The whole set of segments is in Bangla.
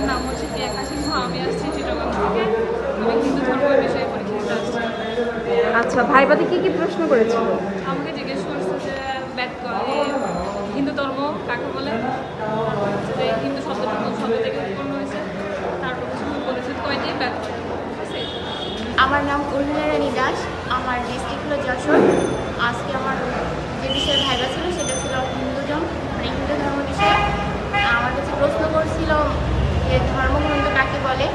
আমার নাম হচ্ছে প্রিয়াঙ্কা সিংহ আমি আসছি চিটাগাং থেকে। আমি হিন্দু ধর্ম বিষয়ে পরীক্ষা দিতে আসছি আচ্ছা ভাইবাদে কি কি প্রশ্ন করেছিল? আমাকে জিজ্ঞেস করছে যে ব্যাট করে হিন্দু ধর্ম কাকে বলে? যে হিন্দু শব্দটা কোন শব্দ থেকে উৎপন্ন হয়েছে। তারপর হচ্ছে বলেছে কয়টি ব্যাট করে ঠিক আছে? আমার নাম উর্মিলা রানী দাস। আমার ডিস্ট্রিক্ট হলো যশোর আজকে আমার যে বিষয়ে ভাইবা ছিল সেটা ছিল হিন্দুজন মানে হিন্দু ধর্ম বিষয়ে আমার কাছে প্রশ্ন করছিল যে ধর্মগ্রন্থ কাকে বলে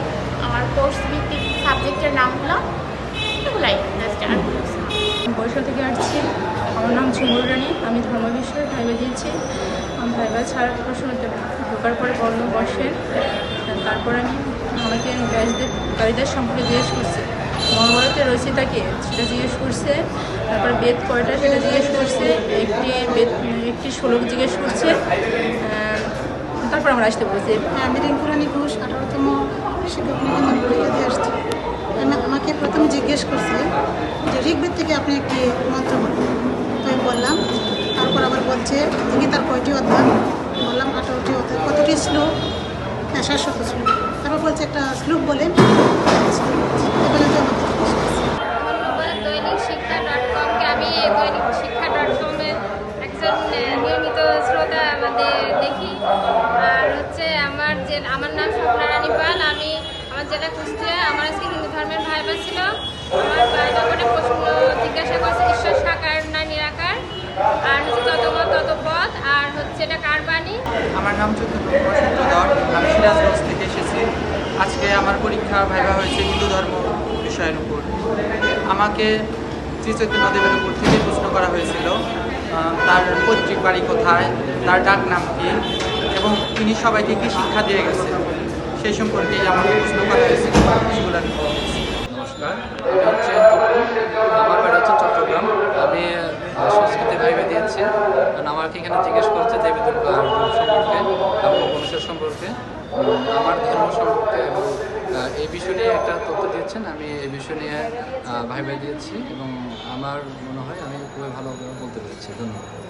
আমার কোর্স ভিত্তিক সাবজেক্টের নামগুলো এগুলাই জাস্ট আর বরিশাল থেকে আসছি। আমার নাম ঝুমুর রানী। আমি ধর্ম বিষয়ে ভাইবা দিয়েছি। আমি ভাইবা ছাড়া প্রশ্ন ঢোকার পরে বর্ণ বসেন তারপর আমি আমাকে ব্যাসদের কারিদার সম্পর্কে জিজ্ঞেস করছে। মহাভারতের রচিতাকে সেটা জিজ্ঞেস করছে। তারপর বেদ কয়টা? সেটা জিজ্ঞেস করছে। একটি বেদ একটি শ্লোক জিজ্ঞেস করছে। তারপর আমরা আসতে বলছি। হ্যাঁ আমি রিঙ্কুরানি ঘোষ আঠারোতম শিক্ষক নিবন্ধন পরীক্ষা দিয়ে আসছি। প্রথমে জিজ্ঞেস করছে যে, ঋগ্বেদ থেকে আপনি একটি মন্ত্র তো আমি বললাম, তারপর আবার বলছে গীতার কয়টি অধ্যায়? বললাম, আঠারোটি অধ্যায়। কতটি শ্লোক? হ্যাঁ শাশ্বত শ্লোক। তারপর বলছে, একটা শ্লোক বলেন। আমি দৈনিক শিক্ষা নিয়মিত আমাদের দেখি। আর হচ্ছে, আমার যে, আমার নাম স্বপ্না রানী পাল। আমি আমার জেলা কুষ্টিয়া ধর্মের ভাইবা ছিল। আমার ব্যাপারে প্রশ্ন জিজ্ঞাসা করছে, ঈশ্বর সাকার না নিরাকার? আর হচ্ছে ততমত ততপথ আর হচ্ছে এটা কার বাণী? আমার নাম সূত্রধর আমি সিরাজগঞ্জ থেকে এসেছি। আজকে আমার পরীক্ষা ভাইবা হয়েছে হিন্দু ধর্ম বিষয়ের উপর। আমাকে শ্রী চৈতন্যদেবের উপর থেকে প্রশ্ন করা হয়েছিল তার পৈতৃক বাড়ি কোথায়, তার ডাক নাম কি, এবং তিনি সবাইকে কি শিক্ষা দিয়ে গেছে সেই সম্পর্কে আমাকে প্রশ্ন করা হয়েছিল সেগুলো আমি বলেছি। নমস্কার আমি হচ্ছে টুকু আমার বাড়ি হচ্ছে চট্টগ্রাম আমি আহ, সংস্কৃতি ভাইবে দিয়েছি কারণ আমাকে এখানে জিজ্ঞেস করছে দেবী দুর্গা সম্পর্কে এবং সম্পর্কে আমার ধর্ম সম্পর্কে এবং এই বিষয় নিয়ে একটা তথ্য দিয়েছেন। আমি এই বিষয় নিয়ে ভাই ভাই দিয়েছি এবং আমার মনে হয় আমি খুবই ভালো বলতে পেরেছি। ধন্যবাদ।